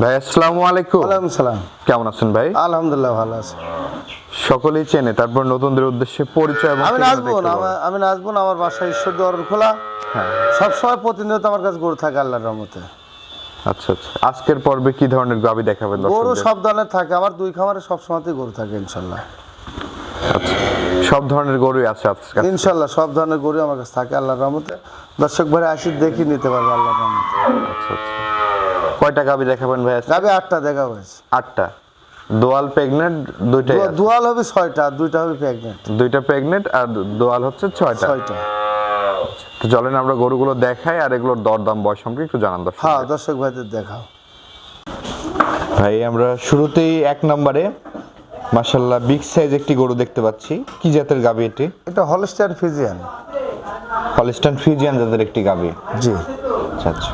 ভাই আসসালামু আলাইকুম। ওয়ালাইকুম সালাম। কেমন আছেন ভাই? আলহামদুলিল্লাহ ভালো আছে। সকলেই চেনে তারপর নতুনদের উদ্দেশ্যে পরিচয় আমি ঠিকানাটা নাচবো একটু না বলুন। আমি- নাচবো আমার বাসা ঈশ্বর দোয়ার খোলা। হ্যাঁ। সবসময় প্রতিনিয়ত আমার কাছে গরু থাকে আল্লাহর রহমতে। আচ্ছা আচ্ছা। আজকের পর্বে কি ধরনের গাবি দেখাবেন গরু সব ধরনের থাকে আমার দুই খামারে সব সময়তেই গরু থাকে ইনশাল্লাহ। আচ্ছা। সব ধরনের গরুই আছে আজকে? ইনশাল্লাহ সব ধরনের গরু আমার কাছে থাকে আল্লাহর রহমতে। দর্শক ভাই আসি দেখি নিতে পারবে আল্লাহর রহমতে। আচ্ছা আচ্ছা। কয়টা গাবি দেখাবেন ভাই? যাবে আটটা দেখা হয়েছে আটটা। দোয়াল প্রেগনেন্ট দুইটা দোয়াল হবে ছয়টা আর দুইটা হবে প্রেগনেন্ট দুইটা প্রেগনেন্ট আর দোয়াল হচ্ছে ছয়টা। ছয়টা। তো চলেন আমরা গরুগুলো দেখাই আর এগুলোর দরদাম বয়স সম্পর্কে একটু জানান দর্শক হ্যাঁ দর্শক ভাইদের দেখাও। ভাই আমরা শুরুতেই এক নম্বরে মাশাল্লাহ বিগ সাইজ একটি গরু দেখতে পাচ্ছি। কি জাতের গাবি এটি? এটা হলস্টাইন ফিজিয়ান হলিস্টান ফিজিয়ান জাতের একটি গাবি। জি। আচ্ছা আচ্ছা।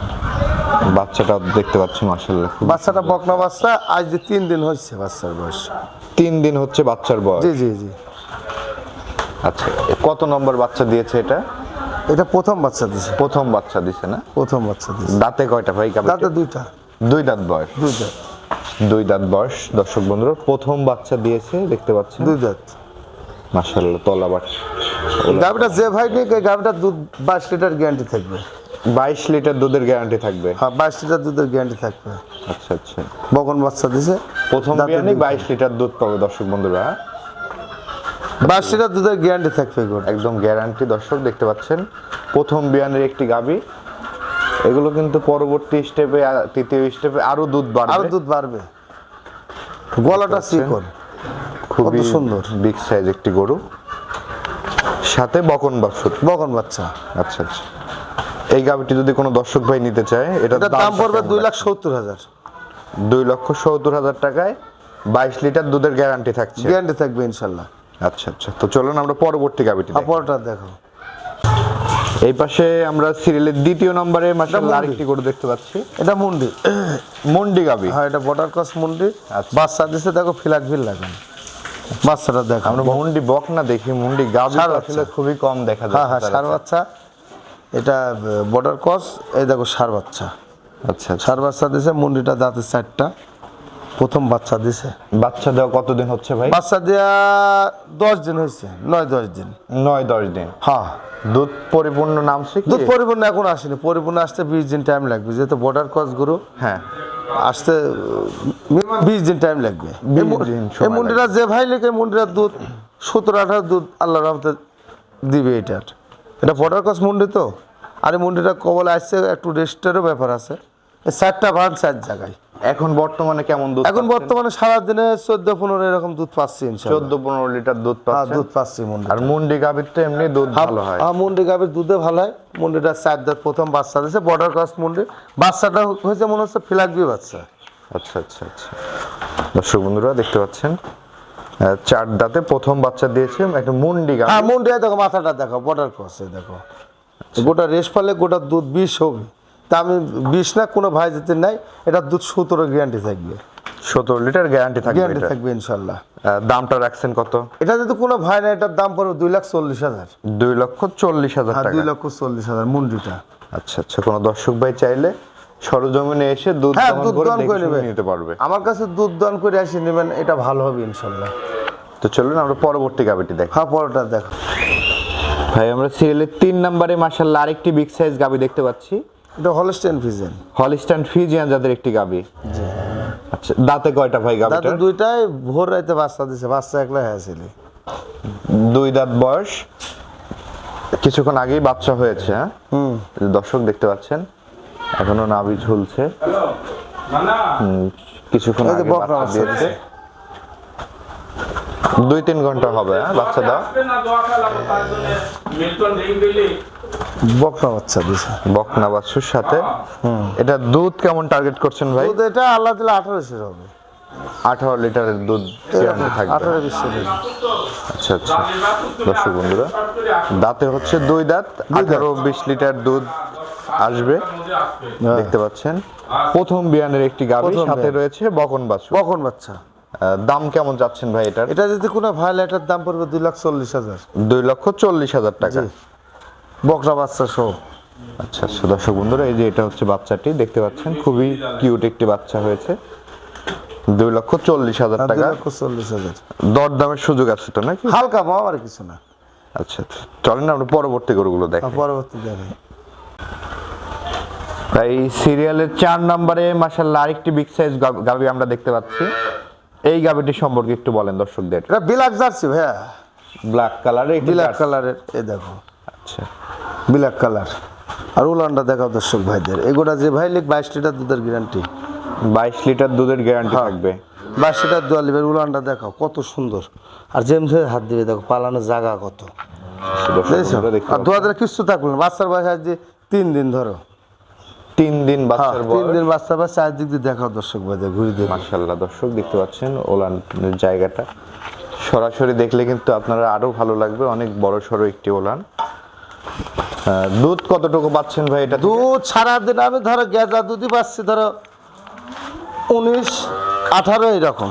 বাচ্চাটা দেখতে পাচ্ছি মাশাল্লাহ বাচ্চাটা বকনা বাচ্চা আজ যে তিন দিন হচ্ছে বাচ্চার বয়স। তিন দিন হচ্ছে বাচ্চার বয়স? জি জি জি। আচ্ছা কত নম্বর বাচ্চা দিয়েছে এটা? এটা প্রথম বাচ্চা দিছে। প্রথম বাচ্চা দিছে না? প্রথম বাচ্চা দিছে। দাঁতে কয়টা ভাই তাতে দুইটা। দুই দাঁত বয়স? দুই দাঁত। দুই দাঁত বয়স দর্শক বন্ধুরা প্রথম বাচ্চা দিয়েছে দেখতে পাচ্ছেন? দুই দাঁত। মাশাল্লাহ তলা বাট গাভিটা যে ভাই নিক এই গাভিটার দুধ বাইশ লিটার গ্যারান্টি থাকবে। বাইশ লিটার দুধের গ্যারান্টি থাকবে। হ্যাঁ বাইশ লিটার দুধের গ্যারান্টি থাকবে। আচ্ছা আচ্ছা। বকন বাচ্চা দিছে। প্রথম বিয়ানে বাইশ লিটার দুধ পাবে দর্শক বন্ধুরা? বাইশ লিটার দুধের গ্যারান্টি থাকবে একদম গ্যারান্টি দর্শক দেখতে পাচ্ছেন। প্রথম বিয়ানের একটি গাবি। এগুলো কিন্তু পরবর্তী স্টেপে তৃতীয় স্টেপে আরও দুধ বাড়বে। আরও দুধ বাড়বে। গলাটা চিকন। খুবই সুন্দর। বিগ সাইজ একটি গরু। সাথে বকন বাছুর। বকন বাচ্চা। আচ্ছা আচ্ছা। এই গাবিটি যদি কোনো দর্শক ভাই নিতে চায় এটা এটার দাম পড়বে দুই লাখ সত্তর হাজার। দুই লক্ষ সত্তর হাজার টাকায় বাইশ লিটার দুধের গ্যারান্টি থাকছে। গ্যারান্টি থাকবে ইনশাল্লাহ। আচ্ছা আচ্ছা। তো চলুন আমরা পরবর্তী গাবিটি দেখি। অপরটা দেখো। এই পাশে আমরা সিরিয়ালের দ্বিতীয় নম্বরে মুন্ডি। আরেকটি গরু দেখতে পাচ্ছি। এটা মুন্ডি। মন্ডি গাবি। হ্যাঁ এটা বর্ডার ক্রস মুন্ডি। আচ্ছা। বাচ্চা দিছে দেখো ফিলাক ফিল লাগান বাচ্চাটা দেখো। আমরা মুন্ডি বক না দেখি মুন্ডি গাবি আসলে খুবই কম দেখা যায় হ্যাঁ হ্যাঁ সার বাচ্চা। এটা বর্ডার ক্রস এই দেখো সার বাচ্চা। আচ্ছা আচ্ছা। সার বাচ্চা দিছে মুন্ডিটা দাঁতের চারটা। প্রথম বাচ্চা দিছে। বাচ্চা দেওয়া কতদিন হচ্ছে ভাই? বাচ্চা দেওয়া দশ দিন হয়েছে নয় দশ দিন। নয় দশ দিন। হ্যাঁ। দুধ পরিপূর্ণ নামছে দুধ পরিপূর্ণ এখন আসেনি পরিপূর্ণ আসতে বিশ দিন টাইম লাগবে। যেহেতু বর্ডার ক্রস গরু হ্যাঁ। আসতে মিনিমাম বিশ দিন টাইম লাগবে। 20 এই মু- দিন এই সময় মুন্ডিটা যে ভাই লেখে মুন্ডিটার দুধ সতেরো আঠারো দুধ আল্লাহ রহমতে দিবে এটার। এটা বর্ডার ক্রস মুন্ডি তো? আর এই মুন্ডিটা কবলে আসছে একটু রেস্টেরও ব্যাপার আছে। চারটা ভান চার জায়গায়। এখন বর্তমানে কেমন দুধ এখন বর্তমানে সারাদিনে চোদ্দ পনেরো এরকম দুধ পাচ্ছি চোদ্দ পনেরো লিটার দুধ হ্যাঁ দুধ পাচ্ছি মুন্ডি আর মুন্ডি গাবির তো এমনি দুধ ভালো হয়। হ্যাঁ মুন্ডি গাভীর দুধে ভালো হয়। মুন্ডিটা চার দাঁত প্রথম বাচ্চা দিয়েছে বর্ডার ক্রস মুন্ডি। বাচ্চাটা হয়েছে মনে হচ্ছে ফিলাকবি বাচ্চা। আচ্ছা আচ্ছা আচ্ছা। দর্শক বন্ধুরা দেখতে পাচ্ছেন? চার দাঁতে প্রথম বাচ্চা দিয়েছে একটা মুন্ডি গাবি হ্যাঁ মুন্ডি দেখো মাথাটা দেখো বর্ডার ক্রসে দেখো। গোটা রেস পালে গোটা দুধ বিষ হবে। তা আমি বিষ না কোনো ভাই যেতে নাই এটা দুধ সতেরো গ্যারান্টি থাকবে। সতেরো লিটার গ্যারান্টি থাকবে গ্যারান্টি থাকবে ইনশাল্লাহ। দামটা রাখছেন কত? এটা যদি কোনো ভাই না এটার দাম পড়বে দুই লাখ চল্লিশ হাজার। দুই লক্ষ চল্লিশ হাজার হ্যাঁ দুই লক্ষ চল্লিশ হাজার মুন্ডিটা। আচ্ছা আচ্ছা কোনো দর্শক ভাই চাইলে সরজমিনে এসে দুধ হ্যাঁ দহন দুধ করে দান দেখে করে নেবে। নিতে পারবে। আমার কাছে দুধ দান করে আসি নেবেন এটা ভালো হবে ইনশাল্লাহ। তো চলুন আমরা পরবর্তী গাবিটি দেখ। হ্যাঁ পরোটা দেখো। ভাই আমরা সিরিয়ালের তিন নম্বরে মাসাল্লাহ আরেকটি বিগ সাইজ গাবি দেখতে পাচ্ছি। এটা হলস্টেন ফিজেন হলিস্টান ফিজিয়ান যাদের একটি গাবি আচ্ছা দাঁতে কয়টা ভাই দাদু গাবিটার দুইটাই ভোর রাইতে বাচ্চা দিছে বাচ্চা একলা হয়েছিল দুই দাঁত বয়স। কিছুক্ষণ আগেই বাচ্চা হয়েছে হ্যাঁ? দর্শক দেখতে পাচ্ছেন। এখনও নাভি ঝুলছে। হুম, কিছুক্ষণ আগে বাচ্চা দিয়েছে। দুই তিন ঘণ্টা হবে হ্যাঁ বাচ্চা দাও। বকনা বাচ্চা দিছে। বকনা বাচ্চুর সাথে। এটা দুধ কেমন টার্গেট করছেন ভাই? দুধ এটা আল্লাহ দিলে আঠারোশোর হবে। আঠারো লিটারের দুধ থাকবে? আচ্ছা আচ্ছা। দর্শক বন্ধুরা দাঁতে হচ্ছে দুই দাঁত। আঠারো বিশ লিটার দুধ। আসবে। দেখতে পাচ্ছেন। প্রথম বিয়ানের একটি গাভী সাথে রয়েছে বকন বাছুর। বকন বাচ্চা। দাম কেমন যাচ্ছেন ভাই এটার? এটা যদি কোনো ভাই এটার দাম পড়বে দুই লাখ চল্লিশ হাজার। দুই লক্ষ চল্লিশ হাজার টাকা। বকরা বাচ্চা সহ। আচ্ছা আচ্ছা দর্শক বন্ধুরা এই যে এটা হচ্ছে বাচ্চাটি দেখতে পাচ্ছেন খুবই কিউট একটি বাচ্চা হয়েছে। দুই লক্ষ চল্লিশ হাজার টাকা। লক্ষ চল্লিশ হাজার। দর দামের সুযোগ আছে তো নাকি? হালকা মাও আর কিছু না। আচ্ছা আচ্ছা চলেন না আমরা পরবর্তী গরুগুলো দেখ পরবর্তী দেখাই। তাই সিরিয়ালের চার নম্বরে মাসাল্লাহ আরেকটি বিগ সাইজ গাবি আমরা দেখতে পাচ্ছি। এই গাবিটি সম্পর্কে একটু বলেন দর্শকদের। এটা বিলাক জার্সি ভাইয়া। ব্ল্যাক কালারের বিলাক কালারের এ দেখো। আচ্ছা। বিলাক কালার আর উলানটা দেখাও দর্শক ভাইদের। এগুলা যে ভাই লিখ বাইশ লিটার দুধের গ্যারান্টি বাইশ লিটার দুধের গ্যারান্টি। থাকবে। বাইশ লিটার দোয়া লিবের উলানটা দেখাও কত সুন্দর। আর যেম ধরে হাত দিবে দেখো পালানোর জায়গা কত। আর দোয়াদের কিচ্ছু থাকল না। বাচ্চার বয়স আজ তিন দিন ধরো। তিন দিন হ্যাঁ, বাচ্চার তিন দিন বাচ্চা বা চার দিক দিয়ে দেখাও দর্শক ভাইদের ঘুরে দেখো। মাশাল্লাহ দর্শক দেখতে পাচ্ছেন ওলান জায়গাটা। সরাসরি দেখলে কিন্তু আপনারা আরও ভালো লাগবে অনেক বড় সড়ো একটি ওলান। আহ, দুধ কতটুকু পাচ্ছেন ভাই এটা? দুধ সারাদিন আমি ধরো গেজা দুধই পাচ্ছি ধরো উনিশ আঠারো এইরকম।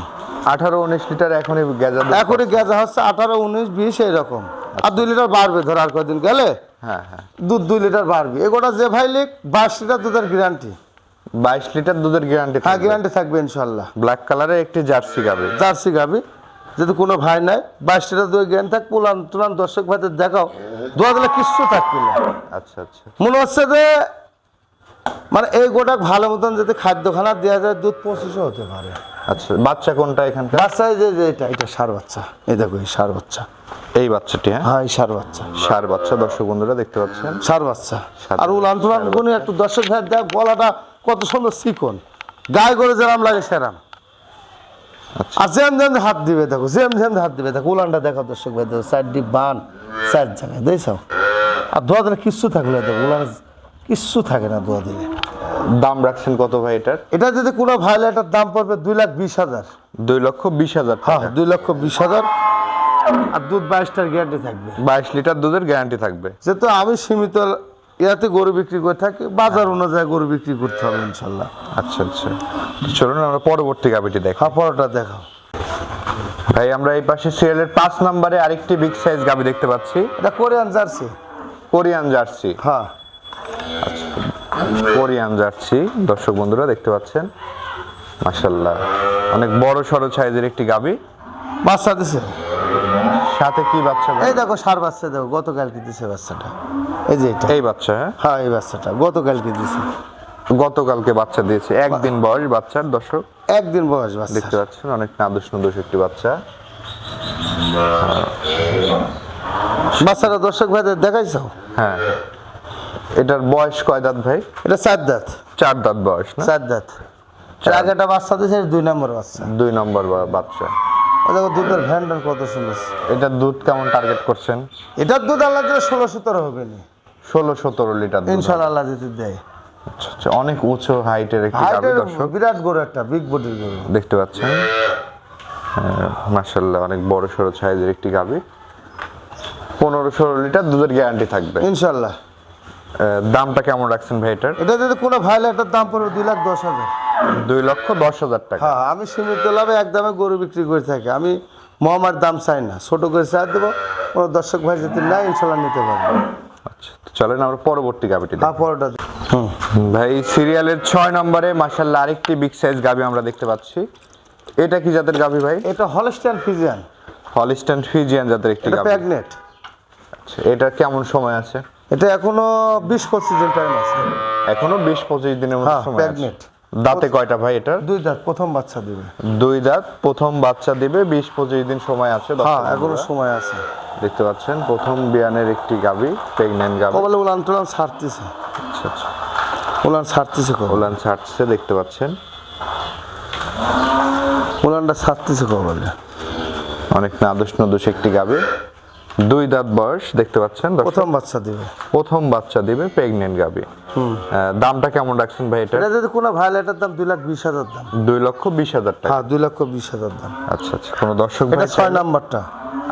আঠারো উনিশ লিটার এখনই গেজা এখনই গেজা হচ্ছে আঠারো উনিশ বিশ এইরকম। আর দুই লিটার বাড়বে ধরো আর কদিন গেলে। হ্যাঁ হ্যাঁ। দুধ দুই লিটার বাড়বে। এগোটা যে ভাই লিখ বাইশ লিটার দুধের গ্যারান্টি বাইশ লিটার দুধের গ্যারান্টি হ্যাঁ গ্যারান্টি থাকবে ইনশাল্লাহ ব্ল্যাক কালারে একটি জার্সি গাবে। জার্সি গাবে। যদি কোনো ভাই নাই বাইশ লিটার দুধের গ্যারান্টি থাক পুলান তুলান দর্শক ভাইদের দেখাও। দু হাজার কিচ্ছু থাকবে না। আচ্ছা আচ্ছা। মনে হচ্ছে যে মানে এই গোটা ভালো মতন যদি খাদ্যখানা দেওয়া যায় দুধ পঁচিশও হতে পারে। আচ্ছা বাচ্চা কোনটা এখানকার? বাচ্চা যে যে এটা এটা সার বাচ্চা। এই দেখো এই সার বাচ্চা। এই বাচ্চাটি হ্যাঁ? হ্যাঁ এই সার বাচ্চা। সার বাচ্চা দর্শক বন্ধুরা দেখতে পাচ্ছেন? সার বাচ্চা। আর উলান তুলান গুনি একটু দর্শক ভাই দেখ গলাটা কত সুন্দর চিকন। গায়ে করে যেরাম লাগে সেরাম। আচ্ছা। আর জেম জেম হাত দিবে দেখো জেম জেম হাত দিবে দেখো উলানটা দেখো দর্শক ভাই দেখো চার ডিপ বান চার জায়গায় দেখছ? আর ধোয়া দিলে কিচ্ছু থাকলে দেখো উলান কিচ্ছু থাকে না ধোয়া দিলে। দাম রাখছেন কত ভাই এটার? এটা যদি কোনো ভাইলে এটার দাম পড়বে দুই লাখ বিশ হাজার। দুই লক্ষ বিশ হাজার হ্যাঁ দুই লক্ষ বিশ হাজার। আর দুধ বাইশটার গ্যারান্টি থাকবে। বাইশ লিটার দুধের গ্যারান্টি থাকবে। যেহেতু আমি সীমিত ইয়াতে গরু বিক্রি করে থাকি বাজার অনুযায়ী গরু বিক্রি করতে হবে ইনশাল্লাহ। আচ্ছা আচ্ছা। চলুন আমরা পরবর্তী গাবিটি দেখ। হ্যাঁ পরোটা দেখাও। ভাই আমরা এই পাশে সিরিয়ালের পাঁচ নম্বরে আরেকটি বিগ সাইজ গাবি দেখতে পাচ্ছি। এটা কোরিয়ান জার্সি। Korean jersey. হ্যাঁ। Korean jersey. দর্শক বন্ধুরা দেখতে পাচ্ছেন? মাশাল্লাহ অনেক বড় সড়ো সাইজের একটি গাবি বাচ্চা দিছে। সাথে কি বাচ্চা এই দেখো সার বাচ্চা দেখো গতকালকে দিছে বাচ্চাটা। এই যে এটা। এই বাচ্চা হ্যাঁ? হ্যাঁ এই বাচ্চাটা গতকালকে দিছে। গতকালকে বাচ্চা দিয়েছে। একদিন বয়স বাচ্চার দর্শক। একদিন বয়স বাচ্চা দেখতে পাচ্ছেন অনেক নাদুস নদুস একটি বাচ্চা। বাচ্চাটা দর্শক ভাইদের দেখাইছো? হ্যাঁ। এটার বয়স কয় দাঁত ভাই? এটা চার দাঁত। চার দাঁত বয়স না? চার দাঁত। এর আগে একটা বাচ্চা দিছে দুই নম্বর বাচ্চা। দুই নম্বর বাচ্চা। দেখো দুধের ভ্যান্ডার কত সুন্দর। এটার দুধ কেমন টার্গেট করছেন? এটার দুধ আল্লাহ দিলে ষোলো সতেরো হবে নি। ষোলো সতেরো লিটার দুধ। ইনশাল্লাহ আল্লাহ যদি দেয়। আচ্ছা, আচ্ছা, অনেক উঁচু হাইটের একটি গাভী দর্শক। বিরাট গরু একটা বিগ বডির গরু। দেখতে পাচ্ছেন? মার্শাল্লাহ অনেক বড় সড়ো সাইজের একটি গাভী। পনেরো ষোলো লিটার দুধের গ্যারান্টি থাকবে। ইনশাল্লাহ দামটা কেমন রাখছেন ভাই এটার? এটা যদি কোনো ভাইলে এটার দাম পড়বে দুই লাখ দশ হাজার। দুই লক্ষ দশ হাজার টাকা। হ্যাঁ আমি সীমিত লাভে একদমে গরু বিক্রি করে থাকি। আমি মহামার দাম চাই না। ছোট করে চাই দেবো কোনো দর্শক ভাই যদি নেয় ইনশাল্লাহ নিতে পারবে। আচ্ছা চলেন আমরা পরবর্তী গাভীটি। হ্যাঁ পরোটা হুম। ভাই সিরিয়ালের ছয় নম্বরে মার্শাল্লাহ আরেকটি বিগ সাইজ গাভী আমরা দেখতে পাচ্ছি। এটা কি জাতের গাভী ভাই? এটা হলস্টাইন ফিজিয়ান হলিস্টান ফিজিয়ান জাতের একটি গাভী। প্যাগনেট আচ্ছা, এটা কেমন সময় আছে? এটা এখনও বিশ পঁচিশ দিন টাইম আছে। এখনও বিশ পঁচিশ দিনের মতো হ্যাঁ, সময় আছে। দাঁতে কয়টা ভাই এটা দুই দাঁত প্রথম বাচ্চা দিবে। দুই দাঁত প্রথম বাচ্চা দিবে বিশ পঁচিশ দিন সময় আছে হ্যাঁ এখনও সময় আছে। দেখতে পাচ্ছেন প্রথম বিয়ানের একটি গাবি প্রেগনেন্ট গাবি বলে উলান টুলান ছাড়তেছে। আচ্ছা আচ্ছা। উলান ছাড়তেছে ওলান ছাড়ছে দেখতে পাচ্ছেন। উলানটা ছাড়তেছে কবলে অনেক নাদুস নদুস একটি গাবি দুই দাঁত বয়স দেখতে পাচ্ছেন? প্রথম বাচ্চা দিবে। প্রথম বাচ্চা দিবে প্রেগনেন্ট গাবি। দামটা কেমন রাখছেন ভাই এটা এটা যদি কোনো ভাইলেটার দাম দুই লাখ বিশ হাজার দাম। দুই লক্ষ বিশ হাজার টাকা। হ্যাঁ দুই লক্ষ বিশ হাজার দাম। আচ্ছা আচ্ছা কোনো দর্শক এটা ভাই ছয় নাম্বারটা।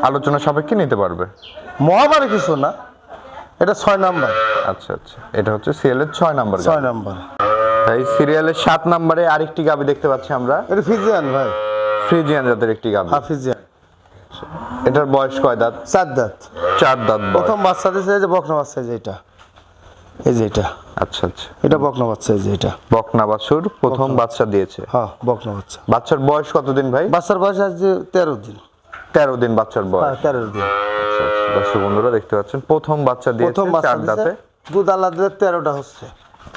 আলোচনা সাপেক্ষে নিতে পারবে। মহামারী কিছু না। এটা ছয় নাম্বার। আচ্ছা আচ্ছা এটা হচ্ছে সিরিয়ালের ছয় নাম্বার ছয় নাম্বার। এই সিরিয়ালের সাত নম্বরে আরেকটি গাবি দেখতে পাচ্ছি আমরা। এটা ফিজিয়ান ভাই। ফ্রিজিয়ান জাতের একটি গাবি। হ্যাঁ ফিজিয়ান। এটার বয়স কয় দাঁত? চার দাঁত। চার দাঁত প্রথম বাচ্চা দিয়েছে যে বকনা বাচ্চা যে এটা। এই যে এটা। আচ্ছা আচ্ছা। এটা বকনা বাচ্চা এই যে এটা। বকনা বাছুর প্রথম বাচ্চা দিয়েছে। হ্যাঁ বকনা বাচ্চা। বাচ্চার বয়স কতদিন ভাই? বাচ্চার বয়স আজ যে তেরো দিন। তেরো দিন বাচ্চার বয়স। হ্যাঁ তেরো দিন। আচ্ছা, আচ্ছা। দর্শক বন্ধুরা দেখতে পাচ্ছেন প্রথম বাচ্চা দিয়েছে প্রথম চার দাঁতে। দুধ আলাদা তেরোটা হচ্ছে।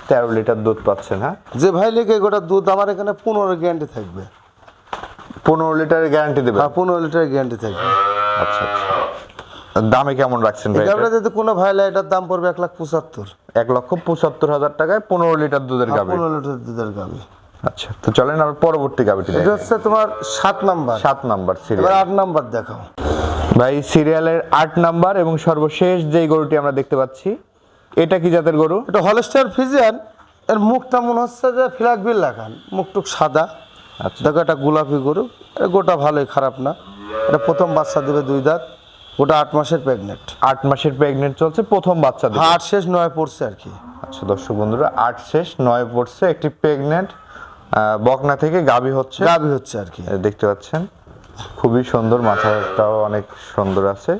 তেরো লিটার দুধ পাচ্ছেন হ্যাঁ? যে ভাই লেগে গোটা দুধ আমার এখানে পনেরো গ্যারান্টি থাকবে। পনেরো লিটারের গ্যারান্টি দেবেন? হ্যাঁ পনেরো লিটার গ্যারান্টি থাকবে। আচ্ছা আচ্ছা। দামে কেমন রাখছেন ভাই এটা? যদি কোনো ভাই লাই এটার দাম পড়বে এক লাখ পঁচাত্তর। এক লক্ষ পঁচাত্তর হাজার টাকায় পনেরো লিটার দুধের গাভী পনেরো লিটার দুধের গাবি আচ্ছা তো চলেন আর পরবর্তী গাভীটি এটা হচ্ছে তোমার সাত নাম্বার। সাত নাম্বার এবার সিরিয়াল আট নাম্বার দেখাও। ভাই সিরিয়ালের আট নাম্বার এবং সর্বশেষ যেই গরুটি আমরা দেখতে পাচ্ছি এটা কি জাতের গরু? এটা হলস্টার ফিজিয়ান। এর মুখটা মনে হচ্ছে যে ফ্ল্যাগ বিল লাগান মুখটুক সাদা। আচ্ছা। দেখো এটা গোলাপি গরু। গোটা ভালোই খারাপ না। এটা প্রথম বাচ্চা দেবে দুই দাঁত ওটা আট মাসের প্রেগনেন্ট আট মাসের প্রেগনেন্ট চলছে প্রথম বাচ্চা দিবে। আট শেষ নয় পড়ছে আর কি। আচ্ছা দর্শক বন্ধুরা আট শেষ নয় পড়ছে একটি প্রেগনেন্ট বকনা থেকে গাভী হচ্ছে। গাবি হচ্ছে আর কি। দেখতে পাচ্ছেন খুবই সুন্দর মাথাটাও অনেক সুন্দর আছে।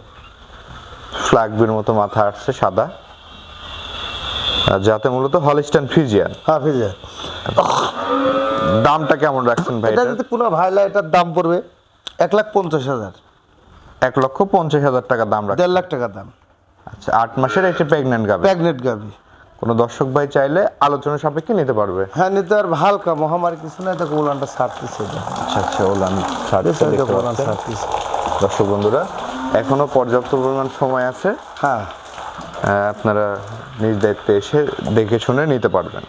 ফ্ল্যাগবির মতো মাথা আসছে সাদা। আর যাতে মূলত হলিস্টান ফিজিয়ান হ্যাঁ ফিজিয়ান দামটা কেমন রাখছেন ভাই এটা যদি কোনো ভাইলা এটার দাম পড়বে এক লাখ পঞ্চাশ হাজার। এক লক্ষ পঞ্চাশ হাজার টাকা দাম দেড় লাখ টাকা দাম। আচ্ছা আট মাসের একটি প্রেগনেন্ট গাভী? প্রেগনেন্ট গাবি কোনো দর্শক ভাই চাইলে আলোচনা সাপেক্ষে নিতে পারবে। হ্যাঁ নিতে আর হালকা মহামারী কিছু না দেখো উলানটা ছাড়তেছে। আচ্ছা আচ্ছা ওলান ছাড়তেছে। দর্শক বন্ধুরা এখনও পর্যাপ্ত পরিমাণ সময় আছে। হ্যাঁ। আপনারা নিজ দায়িত্বে এসে দেখে শুনে নিতে পারবেন।